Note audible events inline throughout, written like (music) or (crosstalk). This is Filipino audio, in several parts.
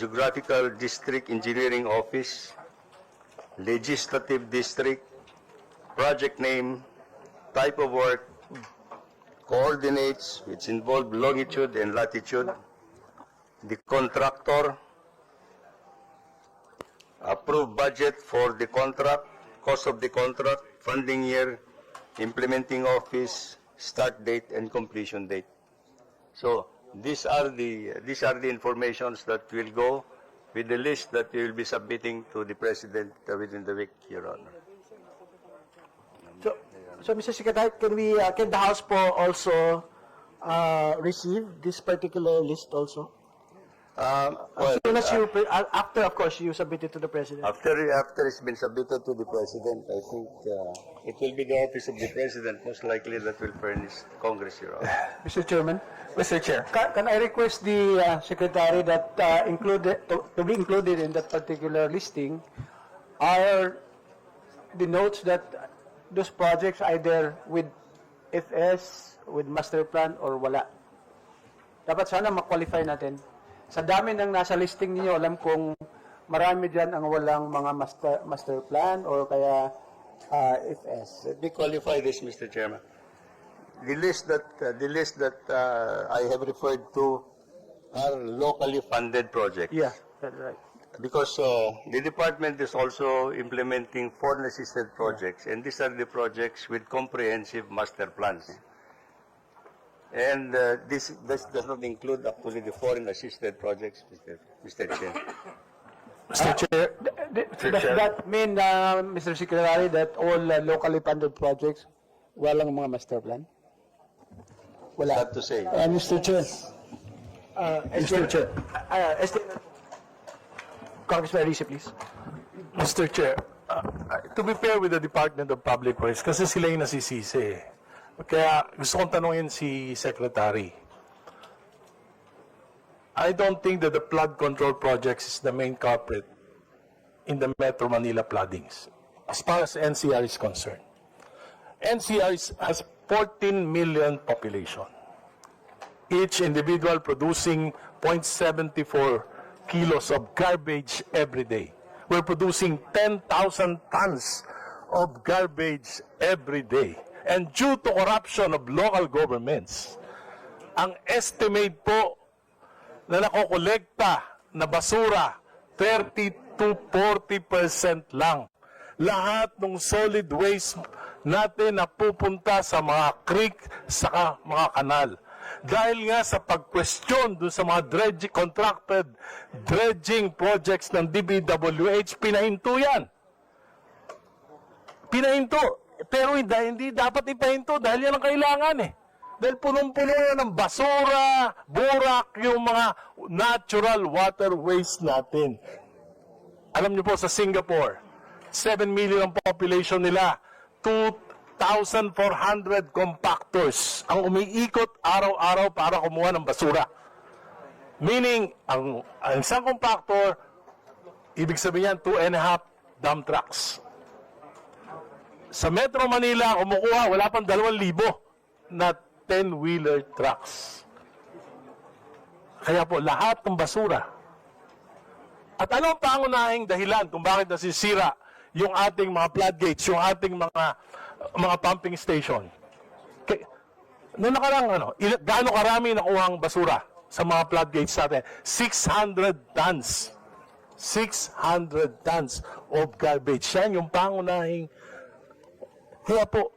Geographical District Engineering Office, Legislative District, project name, type of work, coordinates which involve longitude and latitude, the contractor, approved budget for the contract, cost of the contract, funding year, implementing office, start date, and completion date. So these are the these are the informations that will go with the list that we will be submitting to the president uh, within the week, Your Honor. So, so Mr. Secretary, can we, uh, can the House po also uh, receive this particular list also? Um, well, As soon as uh, you, pre- uh, after, of course, you submit it to the President. After, after it's been submitted to the President, I think uh, it will be the office of the President most likely that will furnish Congress, Your Honor. (laughs) Mr. Chairman, Mr. Chair. can, can I request the uh, Secretary that uh, included, to, to be included in that particular listing are the notes that those projects either with FS, with master plan, or wala. Dapat sana ma-qualify natin. Sa dami ng nasa listing niyo, alam kong marami dyan ang walang mga master, master plan or kaya uh, FS. Let me qualify this, Mr. Chairman. The list that, uh, the list that uh, I have referred to are locally funded projects. Yeah, that's right. Because uh, the department is also implementing foreign assisted projects, and these are the projects with comprehensive master plans. And uh, this, this does not include actually the foreign assisted projects, Mr. Mr. Chair. Mr. Chair, Th- Does that mean, uh, Mr. Secretary, that all uh, locally funded projects, walang mga master plan? Wala. Sad to say. Uh, Mr. Chair. Uh, Mr. Chair. Uh, Esti- Congressman Alicia, please. Mr. Chair, uh, to be fair with the Department of Public Works, kasi sila yung nasisisi. eh. Kaya gusto kong tanungin si Secretary. I don't think that the flood control projects is the main culprit in the Metro Manila floodings, as far as NCR is concerned. NCR is, has 14 million population. Each individual producing 0.74 kilos of garbage every day. We're producing 10,000 tons of garbage every day. And due to corruption of local governments, ang estimate po na nakokolekta na basura, 30 to 40% lang. Lahat ng solid waste natin na pupunta sa mga creek, sa mga kanal. Dahil nga sa pag-question dun sa mga dredging, contracted dredging projects ng DBWH, pinahinto yan. Pinahinto. Pero hindi, hindi dapat ipahinto dahil yan ang kailangan eh. Dahil punong-puno yan ng basura, burak, yung mga natural waterways natin. Alam niyo po sa Singapore, 7 million ang population nila, 2,400 compactors ang umiikot araw-araw para kumuha ng basura. Meaning, ang, ang isang compactor, ibig sabihin yan, two and a half dump trucks. Sa Metro Manila, kumukuha, wala pang 2,000 na 10-wheeler trucks. Kaya po, lahat ng basura. At ano ang pangunahing dahilan kung bakit nasisira yung ating mga floodgates, yung ating mga mga pumping station? Kay, noong nakarang, ano, gaano karami nakuha ang basura sa mga floodgates natin? 600 tons. 600 tons of garbage. Yan yung pangunahing kaya po,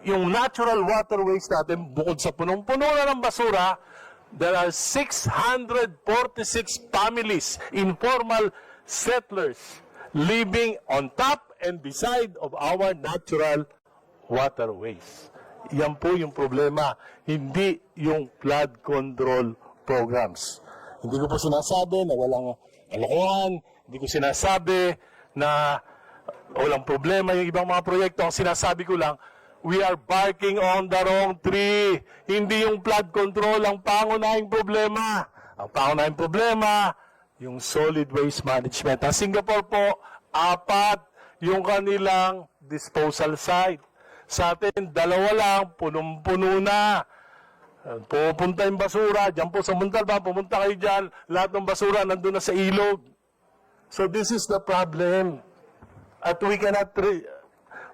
yung natural waterways natin, bukod sa punong-puno na ng basura, there are 646 families, informal settlers, living on top and beside of our natural waterways. Yan po yung problema, hindi yung flood control programs. Hindi ko po sinasabi na walang kalokohan, hindi ko sinasabi na walang problema yung ibang mga proyekto. Ang sinasabi ko lang, we are barking on the wrong tree. Hindi yung flood control ang pangunahing problema. Ang pangunahing problema, yung solid waste management. Ang Singapore po, apat yung kanilang disposal site. Sa atin, dalawa lang, punong-puno na. Pupunta yung basura, dyan po sa Muntalban, pumunta kayo dyan, lahat ng basura nandun na sa ilog. So this is the problem. At we cannot, re-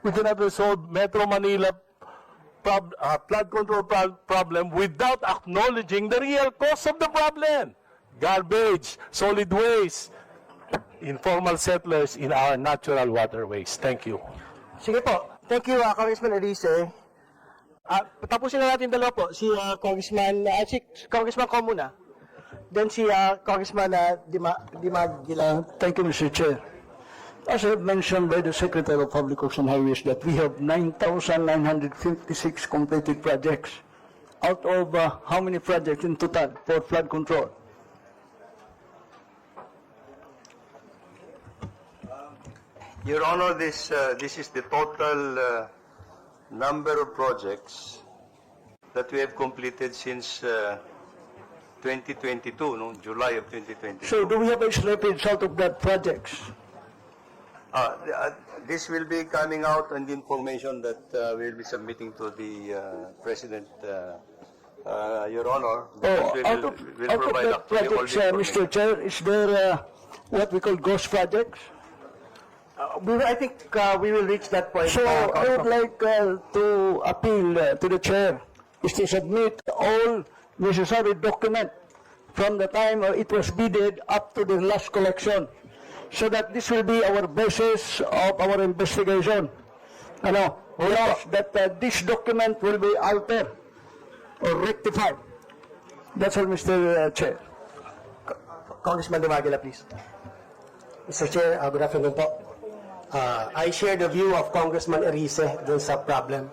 we cannot resolve Metro Manila prob- uh, flood control pro- problem without acknowledging the real cause of the problem. Garbage, solid waste, informal settlers in our natural waterways. Thank you. Sige po. Thank you, uh, Congressman Elise. Ah, tapusin na natin dalawa po. Si uh, Congressman, uh, si Congressman Ko muna. Then si uh, Congressman uh, Dima, Dimagila. Uh, Thank you, Mr. Chair. As I have mentioned by the Secretary of Public Works and Highways that we have 9,956 completed projects out of uh, how many projects in total for flood control? Your Honor, this, uh, this is the total uh, number of projects that we have completed since uh, 2022, no? July of 2022. So do we have a slippage out of that projects? Uh, uh, This will be coming out on the information that uh, we'll be submitting to the uh, President, uh, uh, Your Honor. Oh, we out will- of, we'll out of provide that projects, uh, Mr. Chair, is there uh, what we call ghost projects? Uh, we, I think uh, we will reach that point. So uh, I would like uh, to appeal uh, to the chair is to submit all necessary document from the time uh, it was bidded up to the last collection so that this will be our basis of our investigation. Ano, plus that uh, this document will be altered or rectified. That's all, Mr. uh, Chair. Congressman Dimagila, please. Mr. Chair, uh, good afternoon po. Uh, I share the view of Congressman Erice dun sa problem.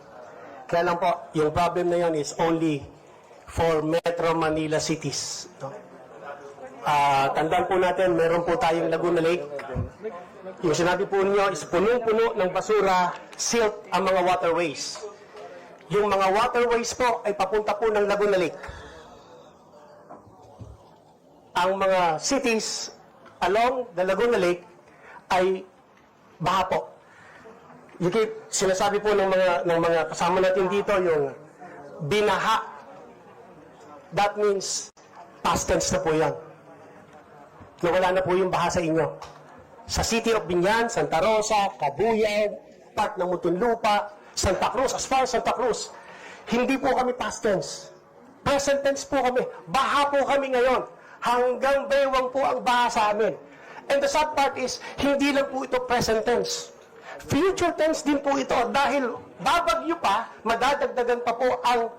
Kaya lang po, yung problem na yun is only for Metro Manila cities. No? Ah, tandaan po natin, meron po tayong Laguna Lake. Yung sinabi po niyo is punong-puno ng basura, silt ang mga waterways. Yung mga waterways po ay papunta po ng Laguna Lake. Ang mga cities along the Laguna Lake ay baha po. Yung sinasabi po ng mga ng mga kasama natin dito yung binaha. That means past tense na po yan. Nawala na po yung baha sa inyo. Sa City of Binyan, Santa Rosa, Cabuyao, part ng Muntinlupa, Santa Cruz, as far as Santa Cruz, hindi po kami past tense. Present tense po kami. Baha po kami ngayon. Hanggang baywang po ang baha sa amin. And the sad part is, hindi lang po ito present tense. Future tense din po ito dahil babagyo pa, madadagdagan pa po ang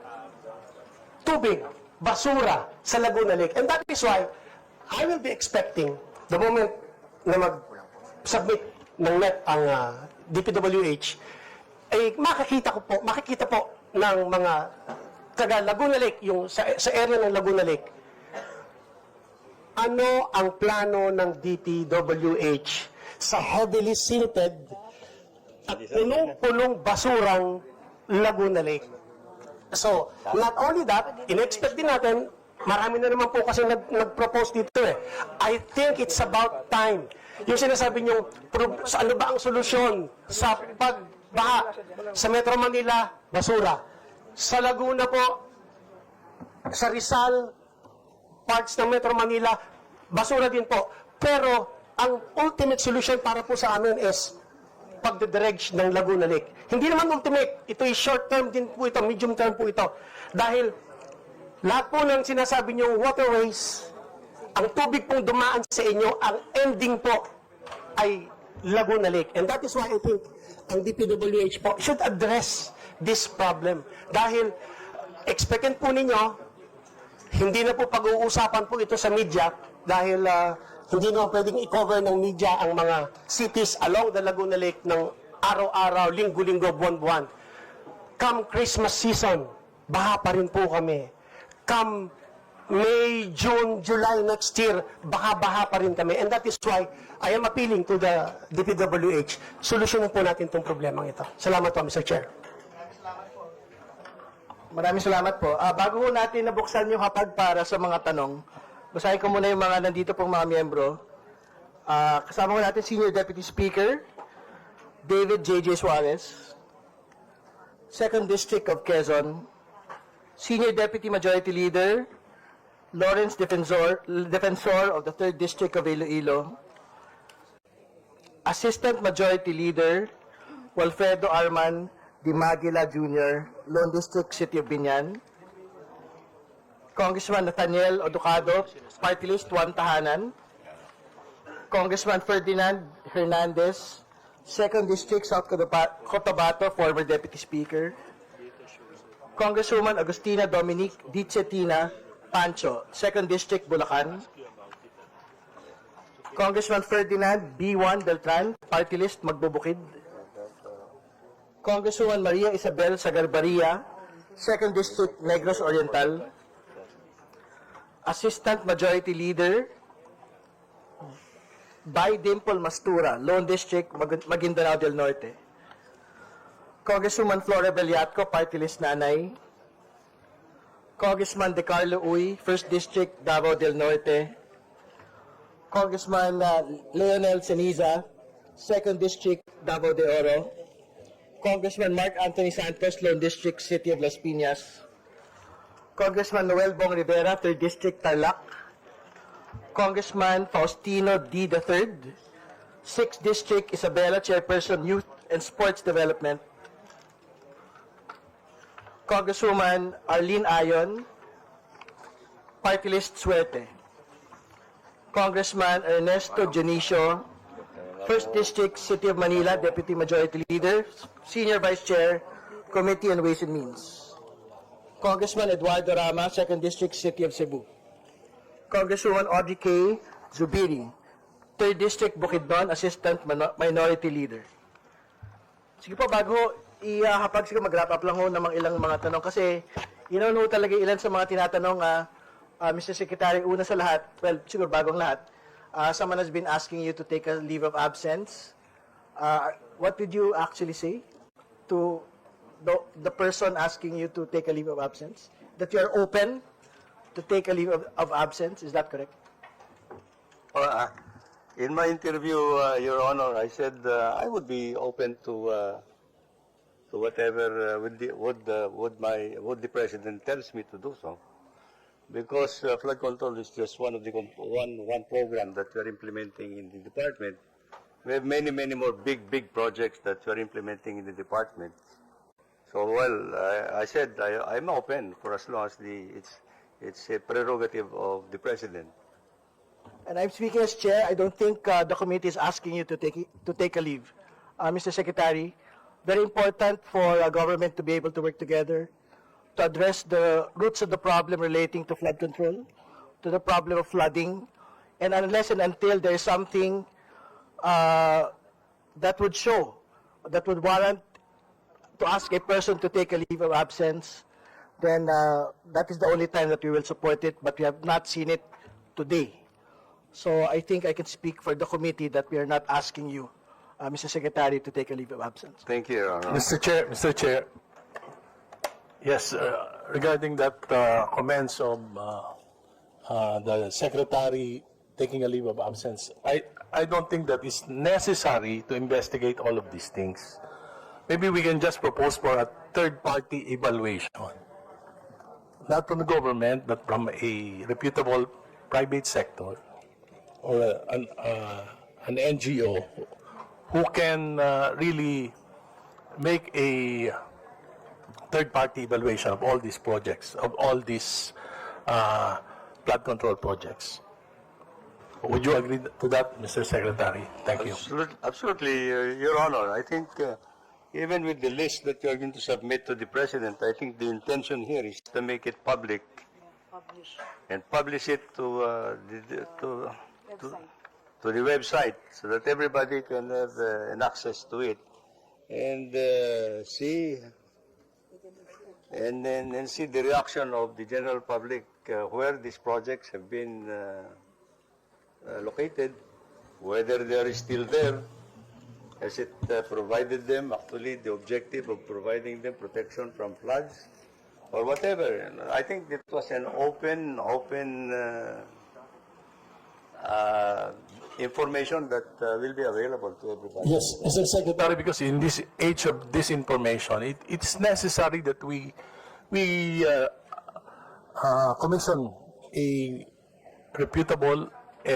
tubig, basura sa Laguna Lake. And that is why I will be expecting the moment na mag-submit ng NET ang ah, DPWH, ay makikita ko po, makikita po ng mga taga Laguna Lake, yung sa, sa area ng Laguna Lake, ano ang plano ng DPWH sa heavily silted at punong-punong basurang Laguna Lake. So, not only that, in-expect din natin, marami na naman po kasi nag, nag-propose dito eh. I think it's about time. Yung sinasabi pro- sa ano ba ang solusyon sa pagbaha sa Metro Manila, basura. Sa Laguna po, sa Rizal, parts ng Metro Manila, basura din po. Pero, ang ultimate solution para po sa amin is pagdedredge ng Laguna Lake. Hindi naman ultimate. Ito ay short term din po ito, medium term po ito. Dahil lahat po ng sinasabi niyong waterways, ang tubig pong dumaan sa inyo, ang ending po ay Laguna Lake. And that is why I think ang DPWH po should address this problem. Dahil expectant po ninyo, hindi na po pag-uusapan po ito sa media dahil ah, hindi na pwedeng i-cover ng media ang mga cities along the Laguna Lake ng araw-araw, linggo-linggo, buwan-buwan. Come Christmas season, baha pa rin po kami. Come May, June, July next year, baha-baha pa rin kami. And that is why I am appealing to the DPWH. Solusyonan po natin itong problemang ito. Salamat po, Mr. Chair. Maraming salamat po. Ah, bago ho natin nabuksan yung hapag para sa mga tanong, basahin ko muna yung mga nandito pong mga miyembro. Ah, kasama ko natin Senior Deputy Speaker, David J.J. Suarez, Second District of Quezon, Senior Deputy Majority Leader, Lawrence Defensor, Defensor of the 3rd District of Iloilo. Assistant Majority Leader, Walfredo Arman Dimagila Jr., Lone District, City of Binyan. Congressman Nathaniel Oducado, Party List 1 Tahanan. Congressman Ferdinand Hernandez, 2nd District, South Cotabato, former Deputy Speaker. Congresswoman Agustina Dominic Dicetina Pancho, 2nd District, Bulacan. Congressman Ferdinand B1 Beltran, Party List, Magbubukid. Congresswoman Maria Isabel Sagarbaria, 2nd District, Negros Oriental. Assistant Majority Leader, by Dimple Mastura, Lone District, Mag- Maguindanao del Norte. Congresswoman Flora Beliatco, Party List Nanay. Congressman De Carlo Uy, 1st District, Davao del Norte. Congressman uh, Leonel Ceniza, 2nd District, Davao de Oro. Congressman Mark Anthony Santos, Lone District, City of Las Piñas. Congressman Noel Bong Rivera, 3rd District, Tarlac. Congressman Faustino D. III, 6th District, Isabela, Chairperson, Youth and Sports Development. Congresswoman Arlene Ayon, Party List Suerte. Congressman Ernesto Dionisio, 1st District, City of Manila, Deputy Majority Leader, Senior Vice Chair, Committee on Ways and Means. Congressman Eduardo Rama, 2nd District, City of Cebu. Congresswoman Audrey K. Zubiri, 3rd District, Bukidnon, Assistant Mino- Minority Leader. Sige po, bago ihahapag, sige mag-wrap up lang ho ng mga ilang mga tanong kasi yun ho talaga ilan sa mga tinatanong, ah, ah, Mr. Secretary, una sa lahat, well, siguro bagong lahat, ah, someone has been asking you to take a leave of absence. Ah, what did you actually say to the, the person asking you to take a leave of absence? That you are open to take a leave of, of absence, is that correct? Uh, in my interview, uh, Your Honor, I said uh, I would be open to uh, to whatever uh, would the, would would my would the president tells me to do so, because uh, flood control is just one of the one one program that we are implementing in the department. We have many many more big big projects that we are implementing in the department. So well, I, I said I, I'm open for as long as the it's it's a prerogative of the president. And I'm speaking as chair. I don't think uh, the committee is asking you to take to take a leave, uh, Mr. Secretary. Very important for a government to be able to work together to address the roots of the problem relating to flood control, to the problem of flooding, and unless and until there is something uh, that would show, that would warrant to ask a person to take a leave of absence, then uh, that is the only time that we will support it, but we have not seen it today. So I think I can speak for the committee that we are not asking you, uh, Mr. Secretary, to take a leave of absence. Thank you, Your Honor. Mr. Chair, Mr. Chair. Yes, uh, regarding that uh, comments of uh, uh, the secretary taking a leave of absence, I, I don't think that it's necessary to investigate all of these things. Maybe we can just propose for a third-party evaluation. Not from the government, but from a reputable private sector or uh, an, uh, an NGO who can uh, really make a third-party evaluation of all these projects, of all these uh, flood control projects. Would you agree to that, Mr. Secretary? Thank you. Absolute- Absolutely, uh, Your Honor. I think uh, even with the list that you are going to submit to the President, I think the intention here is to make it public and publish it to, uh, the, the- to, to, to the website so that everybody can have uh, an access to it and uh, see and then and see the reaction of the general public uh, where these projects have been uh, uh, located, whether they are still there, has it uh, provided them actually the objective of providing them protection from floods or whatever. And I think it was an open, open uh, information that uh, will be available to everybody. Yes, Mr. Secretary, because in this age of disinformation, it, it's necessary that we we uh, uh, commission a reputable